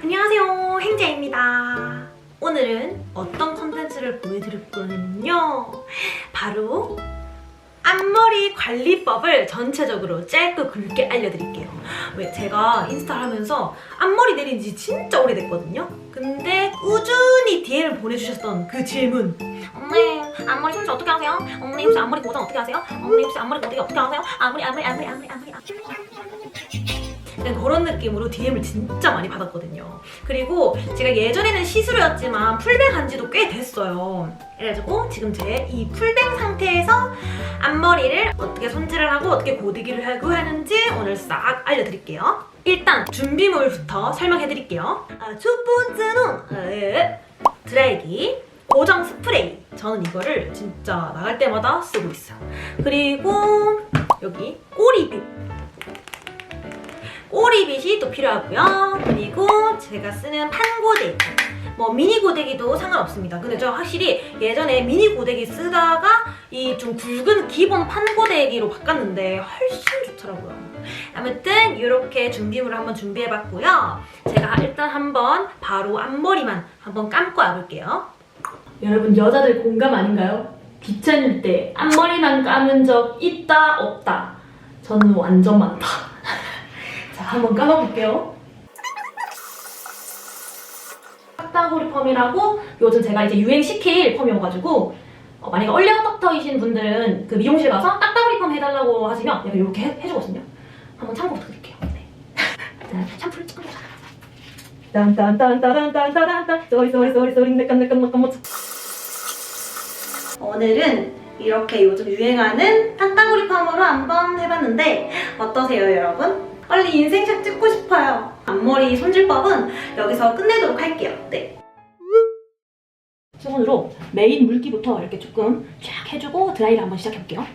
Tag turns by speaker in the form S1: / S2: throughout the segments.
S1: 안녕하세요 행자입니다 오늘은 어떤 컨텐츠를 보여드릴 거냐면요 바로 앞머리 관리법을 전체적으로 짧고 굵게 알려드릴게요 왜 제가 인스타를 하면서 앞머리 내린 지 진짜 오래됐거든요 근데 꾸준히 DM을 보내주셨던 그 질문 언니 앞머리 손질 어떻게 하세요? 언니 혹시 앞머리 고정 어떻게 하세요? 언니 혹시 앞머리 고데기 어떻게 하세요? 앞머리 앞머리 앞머리 앞머리 앞머리 그냥 그런 느낌으로 DM을 진짜 많이 받았거든요. 그리고 제가 예전에는 시스루였지만 풀뱅 한 지도 꽤 됐어요. 그래가지고 지금 제 이 풀뱅 상태에서 앞머리를 어떻게 손질을 하고 어떻게 고데기를 하고 하는지 오늘 싹 알려드릴게요. 일단 준비물부터 설명해드릴게요. 아, 첫 번째는 에, 드라이기 고정 스프레이. 저는 이거를 진짜 나갈 때마다 쓰고 있어요. 그리고 여기 꼬리빗. 꼬리빗이 또 필요하고요. 그리고 제가 쓰는 판고데기. 뭐 미니 고데기도 상관없습니다. 근데 저 확실히 예전에 미니 고데기 쓰다가 이 좀 굵은 기본 판 고데기로 바꿨는데 훨씬 좋더라고요. 아무튼 이렇게 준비물을 한번 준비해봤고요. 제가 일단 한번 바로 앞머리만 한번 감고 와볼게요. 여러분 여자들 공감 아닌가요? 귀찮을 때 앞머리만 감은 적 있다 없다. 저는 완전 많다. 자, 한번 감아볼게요. 딱따구리 펌이라고 요즘 제가 이제 유행시킬 펌이어가지고 어, 만약에 얼리어답터이신 분들은 그 미용실 가서 딱따구리 펌 해달라고 하시면 내가 이렇게 해, 해주거든요. 한번 참고 부탁드릴게요. 네. 자, 샴푸를 찍고 보자. 딴딴딴따란딴따란딴 쏘리 쏘리 쏘리 쏘리 내깐 내깐 내깐 뭐 오늘은 이렇게 요즘 유행하는 딱따구리 펌으로 한번 해봤는데 어떠세요 여러분? 빨리 인생샷 찍고 싶어요. 앞머리 손질법은 여기서 끝내도록 할게요. 네. 수건으로 메인 물기부터 이렇게 조금 쫙 해주고 드라이를 한번 시작해볼게요.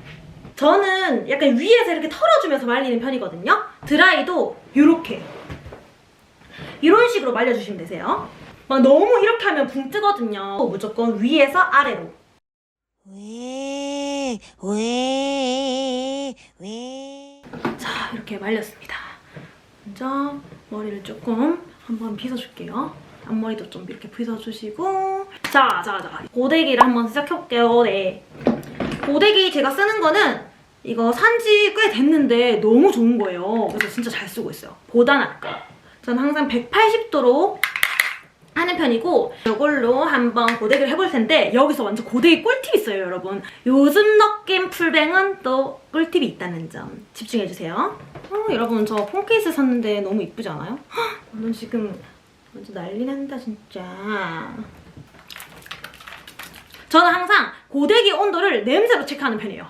S1: 저는 약간 위에서 이렇게 털어주면서 말리는 편이거든요. 드라이도 이렇게. 이런 식으로 말려주시면 되세요. 막 너무 이렇게 하면 붕 뜨거든요. 무조건 위에서 아래로.
S2: 왜, 왜, 왜.
S1: 자 이렇게 말렸습니다 먼저 머리를 조금 한번 빗어줄게요. 앞머리도 좀 이렇게 빗어주시고. 자 자 자. 고데기를 한번 시작해볼게요. 네. 고데기 제가 쓰는 거는 이거 산지 꽤 됐는데 너무 좋은 거예요. 그래서 진짜 잘 쓰고 있어요. 보다 낫까 저는 항상 180도로 하는 편이고 이걸로 한번 고데기를 해볼 텐데 여기서 완전 고데기 꿀팁 있어요 여러분. 요즘 느낌 풀뱅은 또 꿀팁이 있다는 점 집중해주세요. 어, 여러분 저 폰 케이스 샀는데 너무 이쁘지 않아요? 헉, 완전 지금 완전 난리 난다 진짜. 저는 항상 고데기 온도를 냄새로 체크하는 편이에요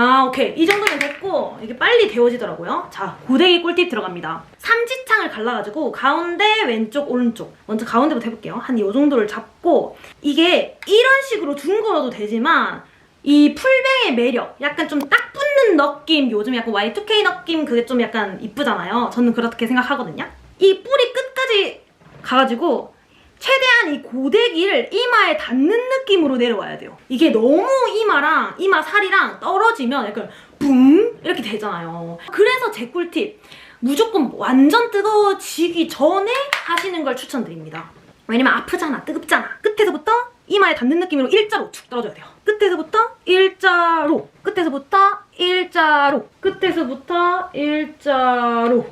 S1: 아 오케이. 이 정도면 됐고 이게 빨리 데워지더라고요. 자 고데기 꿀팁 들어갑니다. 삼지창을 갈라가지고 가운데 왼쪽 오른쪽. 먼저 가운데부터 해볼게요. 한 이 정도를 잡고 이게 이런 식으로 둥글어도 되지만 이 풀뱅의 매력 약간 좀 딱 붙는 느낌 요즘 약간 Y2K 느낌 그게 좀 약간 이쁘잖아요. 저는 그렇게 생각하거든요. 이 뿌리 끝까지 가가지고 최대한 이 고데기를 이마에 닿는 느낌으로 내려와야 돼요. 이게 너무 이마랑 이마 살이랑 떨어지면 약간 붕 이렇게 되잖아요. 그래서 제 꿀팁 무조건 완전 뜨거워지기 전에 하시는 걸 추천드립니다. 왜냐면 아프잖아, 뜨겁잖아. 끝에서부터 이마에 닿는 느낌으로 일자로 쭉 떨어져야 돼요. 끝에서부터 일자로, 끝에서부터 일자로, 끝에서부터 일자로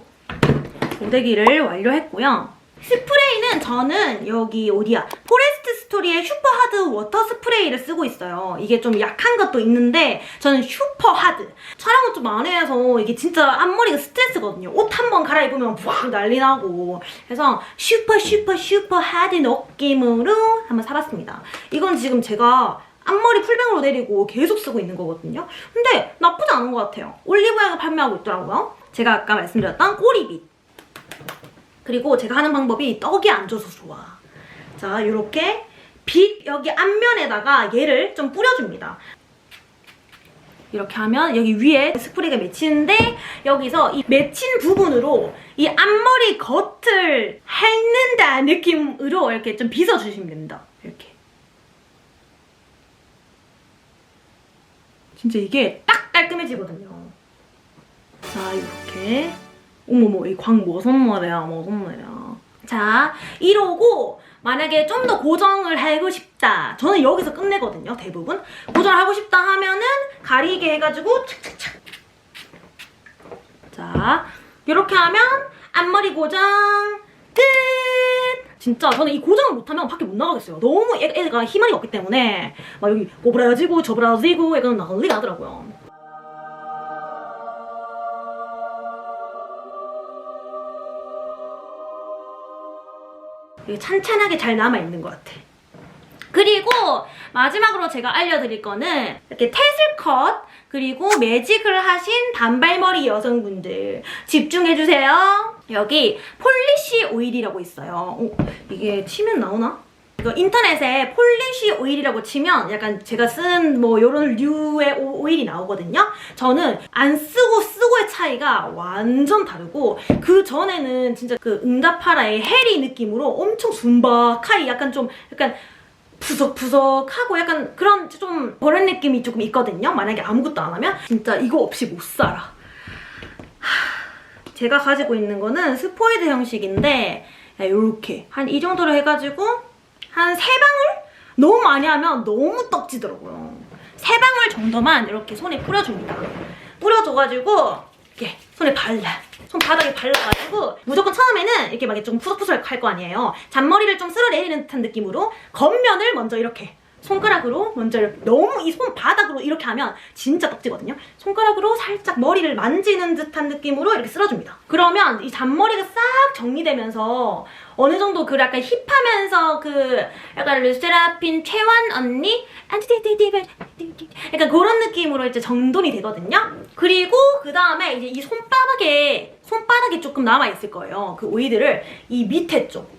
S1: 고데기를 완료했고요. 스프레이는 저는 여기 어디야 포레스트 스토리의 슈퍼 하드 워터 스프레이를 쓰고 있어요. 이게 좀 약한 것도 있는데 저는 슈퍼 하드. 촬영을 좀 많이 해서 이게 진짜 앞머리가 스트레스거든요. 옷 한 번 갈아입으면 부악 난리 나고. 그래서 슈퍼 슈퍼 슈퍼 하드 느낌으로 한번 사봤습니다. 이건 지금 제가 앞머리 풀뱅으로 내리고 계속 쓰고 있는 거거든요. 근데 나쁘지 않은 것 같아요. 올리브영에 판매하고 있더라고요. 제가 아까 말씀드렸던 꼬리빗. 그리고 제가 하는 방법이 떡이 안 져서 좋아. 자, 이렇게 빛 여기 앞면에다가 얘를 좀 뿌려줍니다. 이렇게 하면 여기 위에 스프레이가 맺히는데 여기서 이 맺힌 부분으로 이 앞머리 겉을 핥는다 느낌으로 이렇게 좀 빗어주시면 됩니다. 이렇게. 진짜 이게 딱 깔끔해지거든요. 자, 이렇게 어머머, 이 광 무슨 말이야, 무슨 말이야. 자, 이러고 만약에 좀 더 고정을 하고 싶다. 저는 여기서 끝내거든요, 대부분. 고정을 하고 싶다 하면은 가리개 해가지고 착착착. 자, 이렇게 하면 앞머리 고정 끝! 진짜 저는 이 고정을 못하면 밖에 못 나가겠어요. 너무 애, 애가 희망이 없기 때문에 막 여기 오브라지고 저브라지고 약간 난리 나더라고요. 찬찬하게 잘 남아있는 것 같아. 그리고 마지막으로 제가 알려드릴 거는 이렇게 태슬 컷 그리고 매직을 하신 단발머리 여성분들 집중해주세요. 여기 폴리시 오일이라고 있어요. 어, 이게 치면 나오나? 인터넷에 폴리시 오일이라고 치면 약간 제가 쓴 뭐 이런 류의 오- 오일이 나오거든요. 저는 안 쓰고 쓰고의 차이가 완전 다르고 그 전에는 진짜 그 응답하라의 해리 느낌으로 엄청 순박하게 약간 좀 약간 푸석푸석하고 약간 그런 좀 그런 느낌이 조금 있거든요. 만약에 아무것도 안 하면 진짜 이거 없이 못 살아. 하, 제가 가지고 있는 거는 스포이드 형식인데 이렇게 한 이 정도로 해가지고 한 세 방울? 너무 많이 하면 너무 떡지더라고요. 세 방울 정도만 이렇게 손에 뿌려줍니다. 뿌려줘가지고 이렇게 손에 발라. 손바닥에 발라가지고 무조건 처음에는 이렇게 막 좀 푸석푸석 할 거 아니에요. 잔머리를 좀 쓸어내리는 듯한 느낌으로 겉면을 먼저 이렇게 손가락으로 먼저 이렇게 너무 이 손바닥으로 이렇게 하면 진짜 떡지거든요. 손가락으로 살짝 머리를 만지는 듯한 느낌으로 이렇게 쓸어줍니다. 그러면 이 잔머리가 싹 정리되면서 어느 정도 그 약간 힙하면서 그 약간 르세라핌 채원 언니 약간 그런 느낌으로 이제 정돈이 되거든요. 그리고 그 다음에 이제 이 손바닥에 손바닥이 조금 남아 있을 거예요. 그 오이들을 이 밑에 쪽,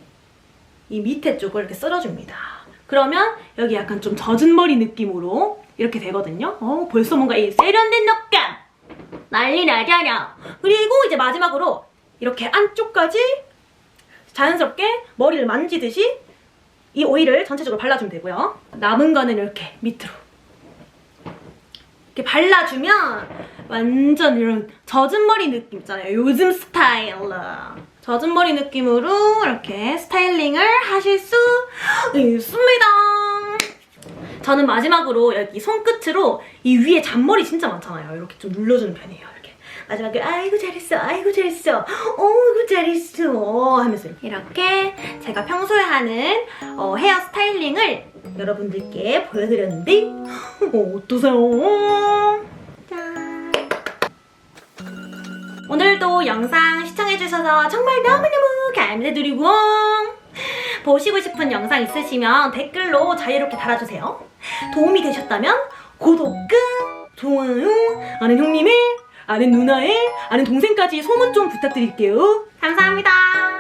S1: 이 밑에 쪽을 이렇게 쓸어줍니다. 그러면 여기 약간 좀 젖은 머리 느낌으로 이렇게 되거든요. 어, 벌써 뭔가 이 세련된 느낌! 난리 나잖아. 그리고 이제 마지막으로 이렇게 안쪽까지 자연스럽게 머리를 만지듯이 이 오일을 전체적으로 발라주면 되고요. 남은 거는 이렇게 밑으로. 이렇게 발라주면 완전 이런 젖은 머리 느낌 있잖아요. 요즘 스타일로. 젖은 머리 느낌으로 이렇게 스타일링을 하실 수 있습니다. 저는 마지막으로 여기 손끝으로 이 위에 잔머리 진짜 많잖아요. 이렇게 좀 눌러주는 편이에요. 이렇게 마지막에 아이고 잘했어, 아이고 잘했어, 어이구 잘했어 하면서 이렇게 제가 평소에 하는 어, 헤어 스타일링을 여러분들께 보여드렸는데 어, 어떠세요? 오늘도 영상 시청해주셔서 정말 너무너무 감사드리고 보시고 싶은 영상 있으시면 댓글로 자유롭게 달아주세요. 도움이 되셨다면 구독 꾹, 좋아요, 아는 형님의, 아는 누나의, 아는 동생까지 소문 좀 부탁드릴게요. 감사합니다.